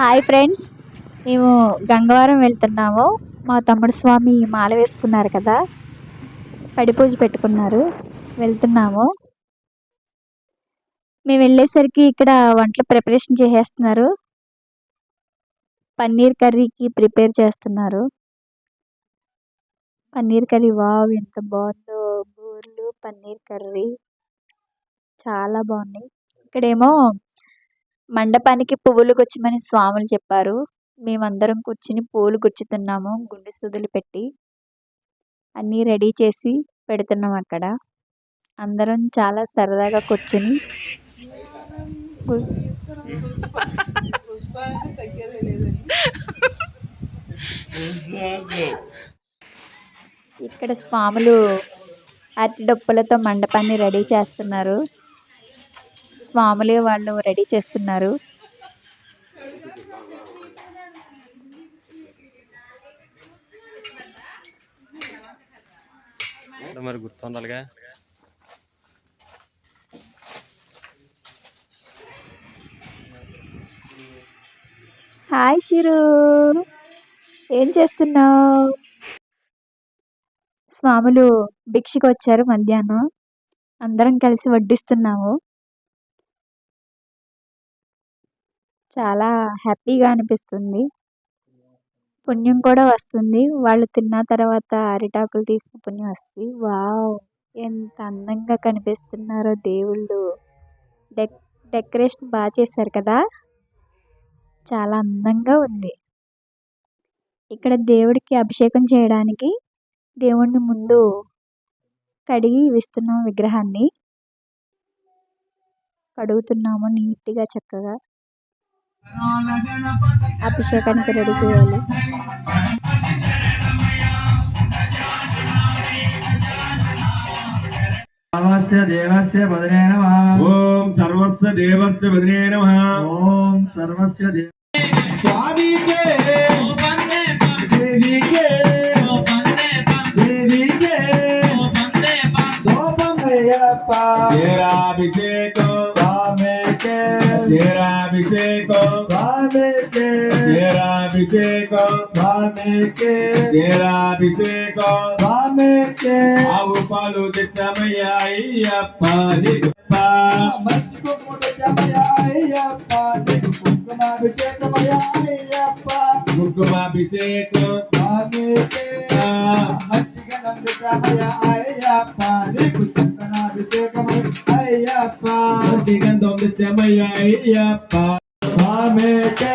Hi friends మేము గంగవరం వెళ్తున్నాము. మా తమ్ముడు స్వామి మాల వేసుకున్నారు కదా. పడిపూజ పెట్టుకున్నారు. వెళ్తున్నాము. మేము వెళ్ళేసరికి ఇక్కడ వంటలు ప్రిపరేషన్ చేసేస్తున్నారు. పన్నీర్ కర్రీకి ప్రిపేర్ చేస్తున్నారు. పన్నీర్ కర్రీ వావ్ ఎంత బాగుందో. బూర్లు పన్నీర్ కర్రీ. చాలా బాగున్నాయి. ఇక్కడేమో మండపానికి పువ్వులు గుచ్చమని స్వాములు చెప్పారు. మేమందరం కూర్చుని పూలు గుచ్చుతున్నాము గుండె సూదులు పెట్టి అన్నీ రెడీ చేసి పెడుతున్నాం అక్కడ. అందరం చాలా సరదాగా కూర్చుని ఇక్కడ స్వాములు అరటి డొప్పులతో మండపాన్ని రెడీ చేస్తున్నారు. స్వాములే వాళ్ళు రెడీ చేస్తున్నారు. మరి గుర్తుండాలిగా హాయ్ చిరు. ఏం చేస్తున్నావు? స్వాములు భిక్షకు వచ్చారు మధ్యాహ్నం. అందరం కలిసి వడ్డిస్తున్నాము. చాలా హ్యాపీగా అనిపిస్తుంది. పుణ్యం కూడా వస్తుంది. వాళ్ళు తిన్న తర్వాత అరిటాకులు తీసిన పుణ్యం వస్తుంది. వావ్! ఎంత అందంగా కనిపిస్తున్నారో దేవుళ్ళు. డెక్ డెకరేషన్ బాగా చేశారు కదా! చాలా అందంగా ఉంది. ఇక్కడ దేవుడికి అభిషేకం చేయడానికి దేవుణ్ణి ముందు కడిగి ఇస్తున్నాం విగ్రహాన్ని. కడుగుతున్నాము నీట్గా చక్కగా. అభిషేకానికి రెడీ చేయాలి. దేవస్య నమః. ఓం సర్వస్వ దేవస్య నమః. ఓం సర్వస్య స్వామికే క్షీరాభిషేకం స్వామికి క్షీరాభిషేకం స్వామికి క్షీరాభిషేకం స్వామికి ఆవు పాలు తెచ్చమయ్యా అయ్యప్ప ముగ్గుమాభిషేకం స్వామికి మంచిగా నమ్మ అయ్యప్ప నీకు చందనాభిషేకం అయ్యప్ప మంచిగా చెమయ్యప్ప స్వామికే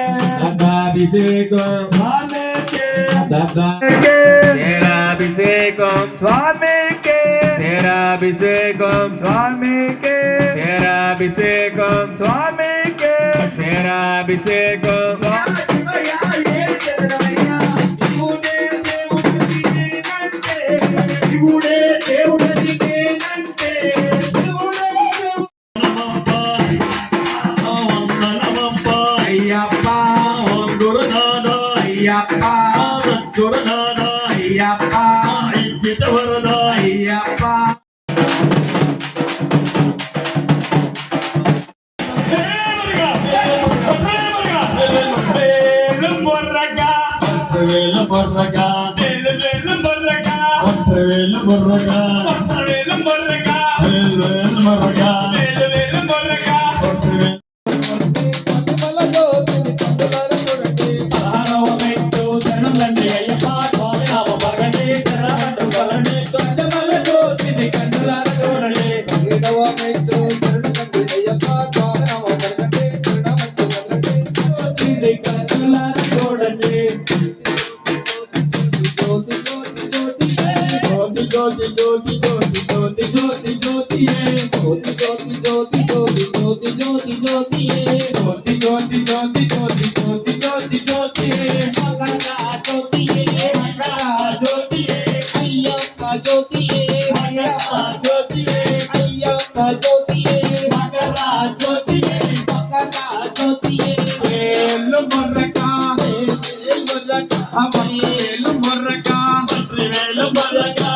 అభిషేకం స్వామికే శరాభిషేకం స్వామికే శరాభిషేకం స్వామికే శరాభిషేకం స్వామి దేవుడే దేవుడు சுடநாதா ஐயப்பா. சிதவரதா ஐயப்பா ஒன்று வேலும் பொருளக்கா. ஒன்று வேலும் பொருளக்கா. ஜோதி ஜோதி ஜோதி ஜோதியே ஜோதி ஜோதி ஜோதி ஜோதி ஜோதி ஜோதி ஜோதியே மங்களா ஜோதியே மங்களா ஜோதியே ஐயப்பா ஜோதியே மங்களா ஜோதியே ஐயப்பா ஜோதியே மங்களா ஜோதியே மங்களா ஜோதியே ஏலு முர்ரகா ஏலு முர்ரகா அம்மா ஏலு முர்ரகா வெற்றி வேலு முர்ரகா